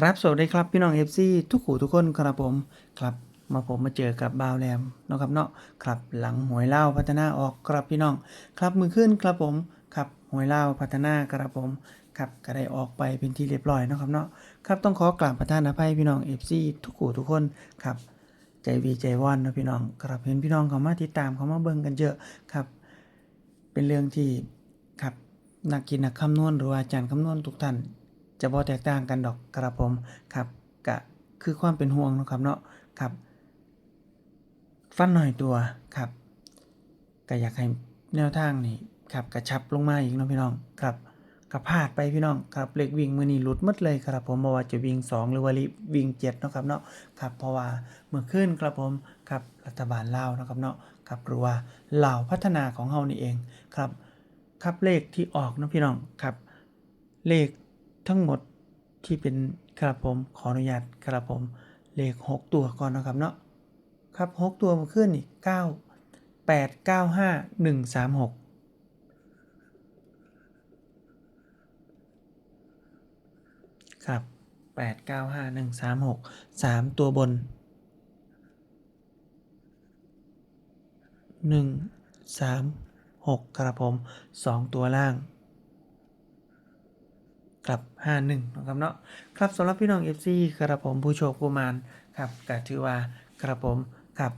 ครับ สวัสดีครับพี่น้องเอฟซีทุกขู่ทุกคนครับผมครับ มาผมมาเจอกับบาวแรมเนาะครับเนาะครับหลังหวยเล่าพัฒนาออกครับพี่น้อง ครับมือขึ้นครับผมครับหวยเล่าพัฒนาครับผมครับก็ได้ออกไปเป็นที่เรียบร้อยเนาะครับเนาะครับต้องขอกราบประทานอภัยพี่น้องเอฟซีทุกขู่ทุกคนครับใจวีใจว่อนนะพี่น้องครับเห็นพี่น้องเขามาติดตามเขามาเบิ่งกันเยอะครับ เป็นเรื่องที่ครับนักกินนักคำนวณหรือว่าอาจารย์คำนวณทุกท่าน จะบ่แตกต่างกันดอกครับผมครับกะคือความเป็นห่วงนะครับเนาะครับ ฟันหน่อยตัวครับก็อยากให้แนวทางนี่ครับกระชับลงมาอีกเนาะพี่น้องครับกระพลาดไปพี่น้องครับเลขวิ่งมือนี้หลุดมดเลยครับผมบ่ว่าจะวิ่ง 2 หรือว่าวิ่ง7นะครับเนาะครับเพราะว่าเมื่อคืนครับผมครับรัฐบาลลาวนะครับเนาะครับหรือว่าลาวพัฒนาของเฮานี่เองครับครับเลขที่ออกนะพี่น้องครับเลข ทั้งหมดที่เป็นครับผมขออนุญาตครับผมเลข 6 ตัวก่อนนะครับเนาะครับ 6 ตัวมาขึ้นนี่9 8 9 5 1 3 6 ครับ 8 9 5 1 3 6 3 ตัวบน 1 3 6 ครับผม 2 ตัวล่าง ครับ51นะครับเนาะครับสำหรับพี่น้อง FC ครับผมผู้โชคผู้มานครับก็ถือว่าครับผมครับ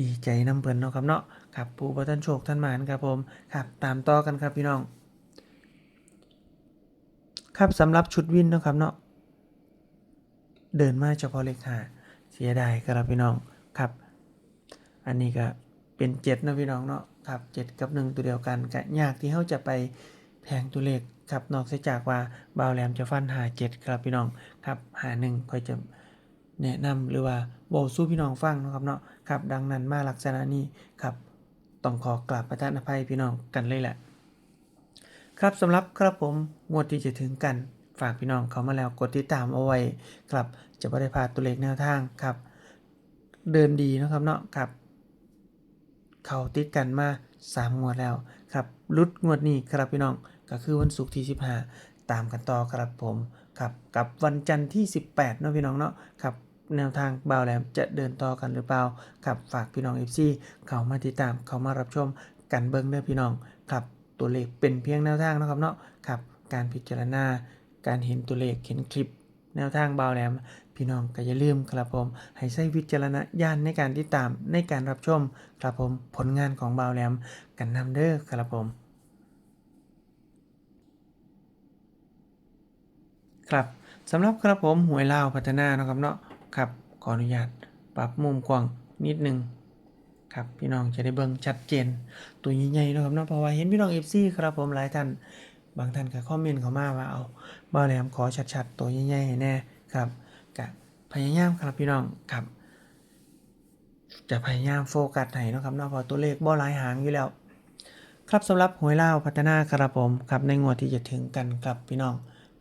ดีใจน้ำเพิ่นเนาะครับเนาะครับผู้บ่ท่านโชคท่านมานครับผมครับตามต่อกันครับพี่น้อง ครับสำหรับชุดวินเนาะครับเนาะเดินมาเฉพาะเลขห้าเสียดายครับพี่น้องครับ อันนี้ก็เป็นเจ็ดนะพี่น้องเนาะครับเจ็ดกับหนึ่งตัวเดียวกันก็ยากที่เขาจะไปแพงตัวเลข ครับนอกจากว่าบาวแหลมจะฟันหาเจ็ดครับพี่น้องครับหาหนึ่งค่อยจะแนะนำหรือว่าบอกสู้พี่น้องฟังนะครับเนาะครับดังนั้นมาลักษณะนี้ครับต้องขอกราบประทานอภัยพี่น้องกันเลยแหละ ครับสำหรับครับผมงวดที่จะถึงกันฝากพี่น้องเขามาแล้วกดติดตามเอาไว้ครับจะไม่ได้พลาดตัวเลขแนวทางครับ เดินดีนะครับเนาะครับ เขาติดกันมา3งวดแล้วครับรุดงวดนี้ครับพี่น้อง ก็คือวันศุกร์ที่ 15 ตามกันต่อครับผมครับกับวันจันทร์ที่ 18เนาะพี่น้องเนาะครับแนวทางเบาแหลมจะเดินต่อกันหรือเปล่าครับฝากพี่น้อง FC เขามาติดตามเขามารับชมกันเบิ้งเด้อพี่น้องครับตัวเลขเป็นเพียงแนวทางนะครับเนาะครับการพิจารณา การเห็นตัวเลขเห็นคลิป แนวทางเบาแหลมพี่น้องก็อย่าลืมครับผม ให้ใช้วิจารณญาณในการติดตามในการรับชมครับผมผลงานของเบาแหลมกันนำเด้อครับผม ครับสำหรับครับผมหวยลาวพัฒนาเนาะครับเนาะครับขออนุญาตปรับมุมกว้างนิดนึงครับพี่น้องจะได้เบิ่งชัดเจน ตัวใหญ่ๆเนาะครับเนาะเพราะว่าเห็นพี่น้อง FC ครับผมหลายท่านบางท่านก็คอมเมนต์เข้ามาว่าเอาบ่าแหลมขอชัดๆ ตัวใหญ่ๆให้แน่ครับก็พยายามครับพี่น้องครับ จะพยายามโฟกัสให้เนาะครับเนาะเพราะตัวเลขบ่หลายหางอยู่แล้ว ครับสำหรับหวยลาวพัฒนาครับผมครับในงวดที่จะถึงกันครับพี่น้อง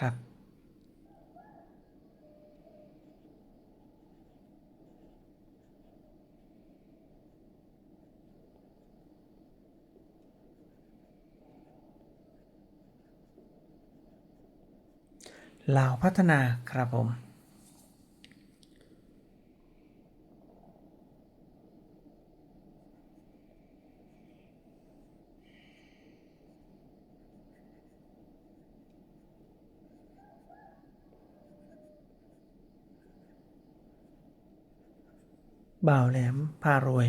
ครับ ลาวพัฒนาครับผม บ่าวแหลมพารวย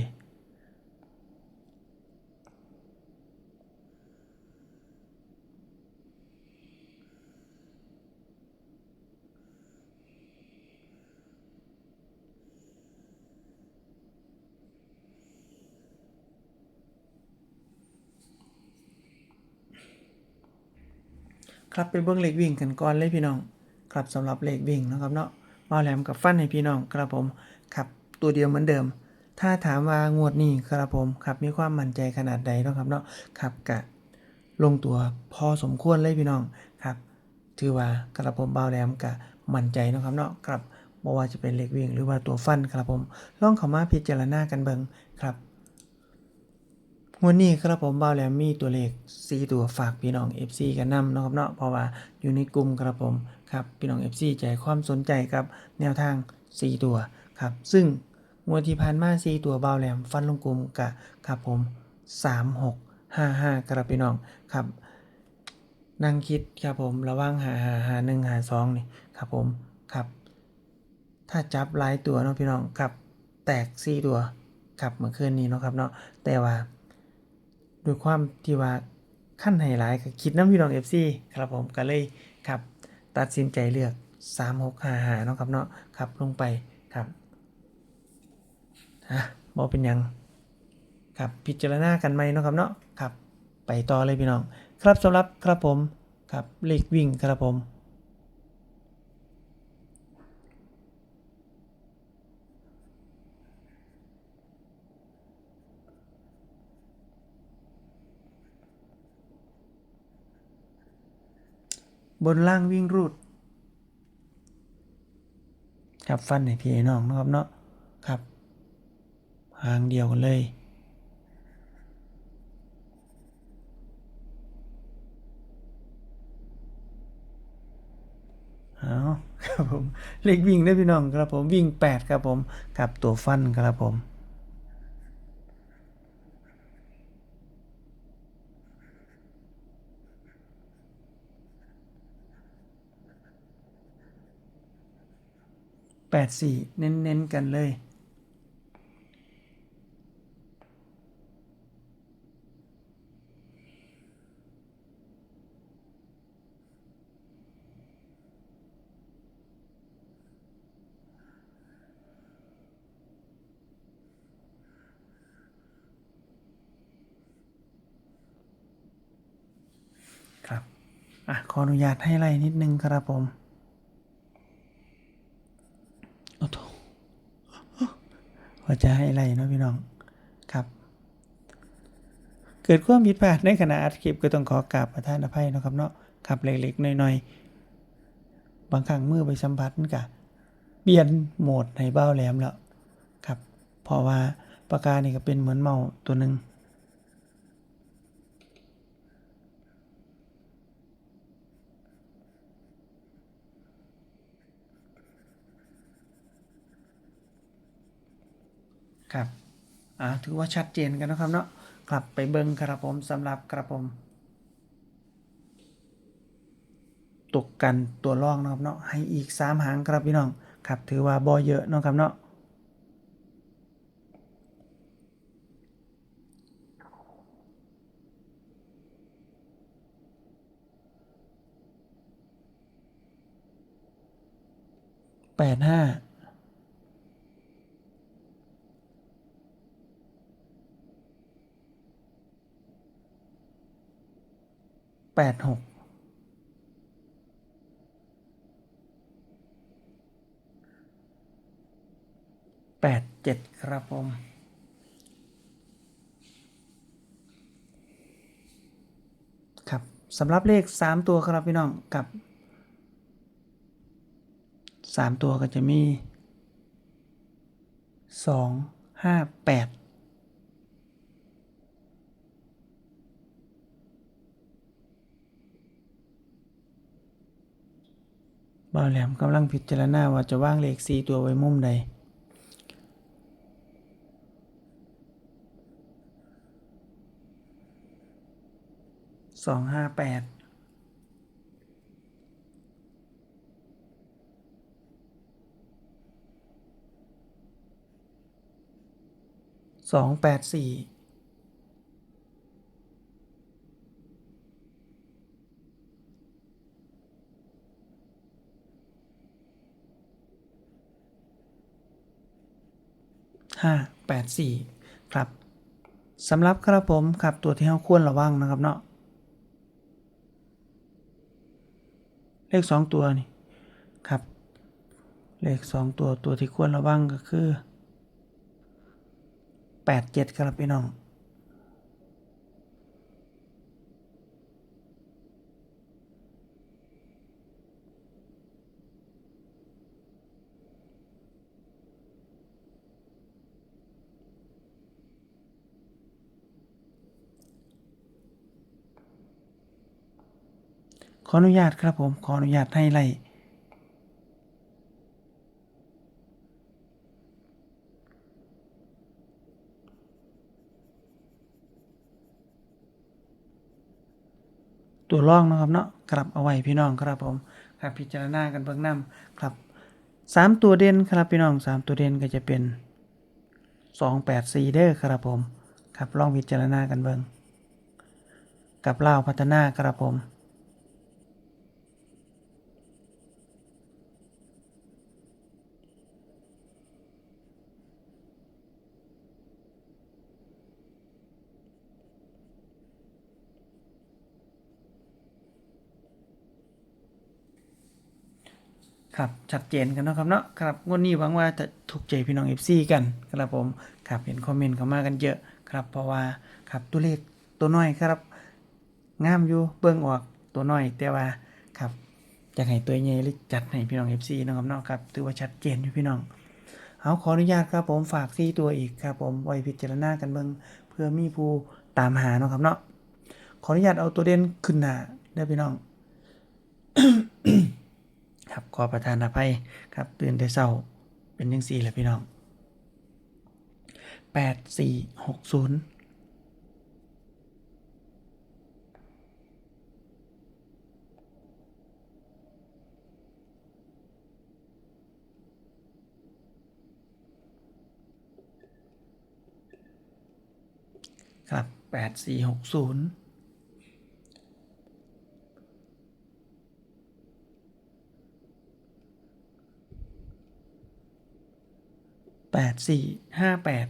ครับเป็นเบื้องเลขวิ่งกันก่อนเลยพี่น้อง ครับสำหรับเลขวิ่งนะครับเนาะบาแหลมกับฟันให้พี่น้องครับผมครับ ตัวเดียวเหมือนเดิม ถ้าถามว่างวดนี้ครับผมครับมีความมั่นใจขนาดใดเนาะครับเนาะครับกะลงตัวพอสมควรเลยพี่น้องครับ ถือว่ากระผมเบาแหลมกะมั่นใจเนาะครับเนาะครับบ่ว่าจะเป็นเลขวิ่งหรือว่าตัวฟันครับผมลองเข้ามาพิจารณากันเบิงครับงวันนี้ครับผมเบาแหลมมีตัวเลข4ตัวฝากพี่น้อง FC กันนำเนาะครับเนาะเพราะว่าอยู่ในกลุ่มครับผมครับพี่น้อง FC ใจความสนใจกับแนวทาง 4 ตัวครับ ซึ่ง งวดที่ผ่านมา4ตัวเบาแหลม ฟันลงกลุ่มกะครับผม3 6 5 5ครับพี่น้องครับ นั่งคิดครับผมระว่างหาหาหาหนึ่งหาสองนี่ครับผมครับ ถ้าจับหลายตัวเนาะพี่น้องครับแตกสี่ตัวครับเมื่อคืนนี้เนาะครับเนาะแต่ว่าด้วยความที่ว่าขั้นไฮไลท์ก็คิดน้ำพี่น้องเอฟซีครับผมก็เลยครับ ตัดสินใจเลือกสามหกหาหาเนาะครับเนาะครับลงไปครับะบอเป็นยังครับพิจารณากันไหมเนาะครับเนาะครับ ไปต่อเลยพี่น้อง ครับสำหรับครับผมครับเลขวิ่งครับผมบนล่างวิ่งรูด ครับฟันให้พี่น้องนะครับเนาะครับ หางเดียวกันเลยเอาครับผมเลขวิ่งได้พี่น้องครับผมวิ่งแปดครับผมกับตัวฟันครับผมแปดสี่เน้นๆกันเลย ครับ อะขออนุญาตให้ไล่นิดนึงครับผมโอ้โถว่าจะให้ไล่เนาะพี่น้องครับ เกิดความผิดพลาดในขณะอัดคลิปก็ต้องขอกราบประทานอภัยนะครับเนาะครับเล็กๆน้อยๆ บางครั้งมือไปสัมผัสมันกะเปลี่ยนโหมดให้เบ้าแหลมแล้วครับ เพราะว่าปากกานี่ก็เป็นเหมือนเมาตัวหนึ่ง ครับอ่าถือว่าชัดเจนกันนะครับเนาะกลับไปเบิ้งครับผมสำหรับกระผม ตกกันตัวรองนะครับเนาะให้อีกสามหางครับพี่น้องครับถือว่าบอเยอะนะครับเนาะแปดห้า แปดหกแปดเจ็ดครับผมครับสำหรับเลขสามตัวครับพี่น้องกับสามตัวก็จะมีสองห้าแปด บ่าวแหลมกำลังพิจารณาว่าจะว่างเลขสี่ตัวไว้มุมใด สองห้าแปดสองแปดสี่ ห้าแปดสี่ครับสำหรับครับผมครับตัวที่เราควรระวังนะครับเนาะเลขสองตัวนี่ครับ เลขสองตัวตัวที่ควรระวังก็คือแปดเจ็ดครับพี่น้อง ข ออนุญาตครับผม ขออนุญาตให้ไล่ตัวร่องนะครับเนาะกลับเอาไว้พี่น้องครับผมครับพิจารณากันเบื้องน้ำครับสามตัวเด่นครับพี่น้องสามตัวเด่นก็จะเป็นสองแปดสี่เด้อครับผม ครับลองพิจารณากันเบิ่งกับเล่าพัฒนาครับผม ครับชัดเจนกันนะครับเนาะครับงวดนี้หวังว่าจะถูกใจพี่น้อง FC กันครับผมครับเห็นคอมเมนต์เข้ามากันเยอะครับ เพราะว่าครับตัวเลขตัวน้อยครับงามอยู่เบิ่งออกตัวน้อยแต่ว่าครับอยากให้ตัวใหญ่เลยจัดให้พี่น้อง FC เนะครับเนาะครับถือว่าชัดเจนอยู่พี่น้องเอาขออนุญาตครับผมฝากซีตัวอีกครับผมไว้พิจารณากันเบิ่งเพื่อมีผู้ตามหาเนาะครับเนาะขออนุญาตเอาตัวเด่นขึ้นหน้าได้พี่น้อง ครับขอประทานอภัยครับตื่นแต่เช้าเป็นยังสี่แหละพี่น้องแปดสี่หกศูนย์ครับแปดสี่หกศูนย์ แปดสี่ห้าแปด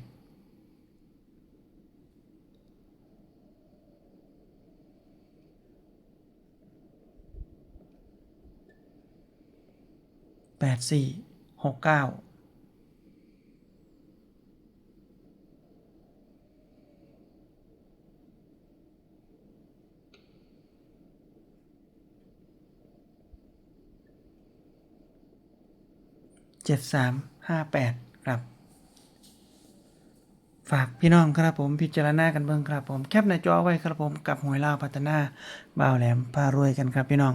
แปดสี่หกเก้าเจ็ดสามห้าแปดครับ ฝากพี่น้องครับผมพิจารณากันเบิ่งครับผมแคปหน้าจอไว้ครับผมกับหวยลาวพัฒนาบ่าวแหลมพารวยกันครับพี่น้อง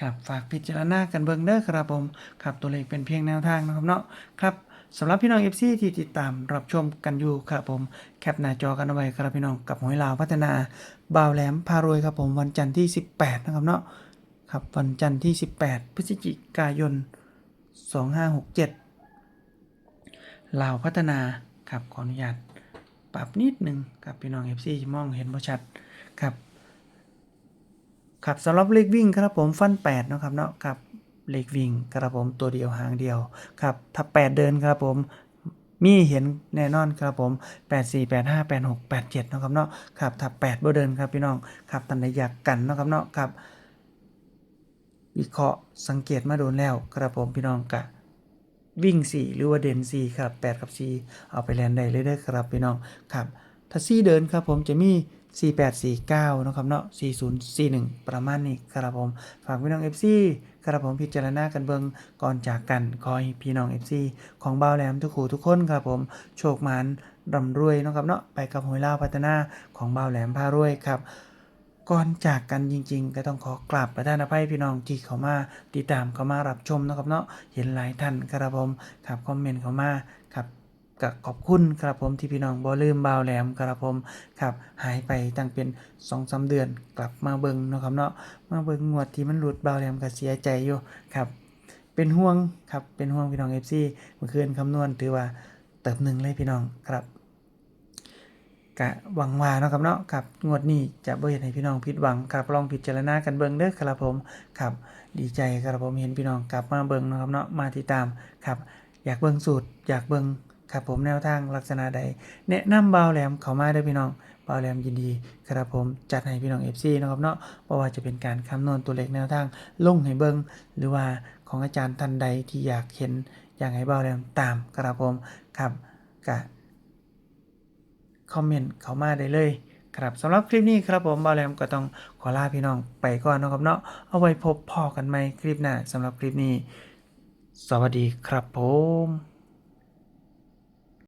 ครับฝากพิจารณากันเบิ่งเด้อครับผมครับตัวเลขเป็นเพียงแนวทางนะครับเนาะครับสำหรับพี่น้อง FC ที่ติดตามรับชมกันอยู่ครับผม แคปหน้าจอกันเอาไว้ครับพี่น้องกับหวยลาวพัฒนาบ่าวแหลมพารวยครับผมวันจันทร์ที่ 18 นะครับเนาะครับวันจันทร์ที่ 18 พฤศจิกายน 2567ลาวพัฒนาครับขออนุญาตปรับนิดนึงครับพี่น้อง FC จะมองเห็นบ่ชัดครับ ครับสำหรับเลขวิ่งครับผมฟัน8นะครับเนาะครับเลขวิ่งครับผมตัวเดียวหางเดียวครับถ้า 8 เดินครับผมมีเห็นแน่นอนครับผม 8 4 8 5 8 6 8 7เนะครับเนาะครับถ้า8บ่เดินครับพี่น้องครับตันใดอยากกันนะครับเนาะครับวิเคราะห์สังเกตมาโดนแล้วครับผมพี่น้องกะวิ่ง 4 หรือว่าเด่น4ครับ8 กับ 4 เอาไปแลนได้เลยเด้ครับพี่น้องครับ ถ้า4เดินครับผมจะมี 4849นะครับเนาะ4041 ประมาณนี้ครับผม ฝากพี่น้อง FC ครับผมพิจารณากันเบิงก่อนจากกันขอให้พี่น้อง FC ของบ่าวแหลมทุกคู่ทุกคนครับผม โชคมันร่ำรวยนะครับเนาะไปกับหวยลาพัฒนาของบ่าวแหลมพารวยครับก่อนจากกันจริงๆ ก็ต้องขอกราบประทานอภัยพี่น้องที่เขามาติดตามเขามารับชมนะครับเนาะเห็นหลายท่านครับผมครับคอมเมนต์เขามาครับ ก็ขอบคุณครับผมที่พี่น้องบ่ลืมบ่าวแหลมครับผมครับหายไปตั้งเป็น2อสาเดือนกลับมาเบิงเนาะครับเนาะมาเบิงงวดที่มันหลุดบ่าวแหลมก็เสียใจอยู่ครับ เป็นห่วงครับเป็นห่วงพี่น้อง FC เมื่อคืนคำนวณถือว่าเติบหนึ่งเลยพี่น้องครับกะหวังว่าเนาะครับเนาะครับงวดนี้จะบ่เฮ็ดให้พี่น้องผิดหวังครับลองพิจารณากันเบิ่งเด้อครับผมครับดีใจครับผมเห็นพี่น้องกลับมาเบิ่งเนาะครับเนาะมาติดตามครับ อยากเบิ่งสูตร อยากเบิ่ง ครับผมแนวทางลักษณะใด แนะนำบ่าแหลมเข้ามาเด้พี่น้องเบาแหลมยินดีครับผมจัดให้พี่น้อง FC เนะครับเนาะบ่ว่าจะเป็นการคำนวณตัวเลขแนวทางลงให้เบิงหรือว่าของอาจารย์ท่านใดที่อยากเห็นอยากให้บ่าแหลมตามครับผมครับกะคอมเมนต์เข้ามาได้เลยครับสำหรับคลิปนี้ครับผมบาแหลมก็ต้องขอลาพี่น้องไปก่อนนะครับเนาะเอาไว้พบพอกันใหม่คลิปหน้าสำหรับคลิปนี้ สวัสดีครับผม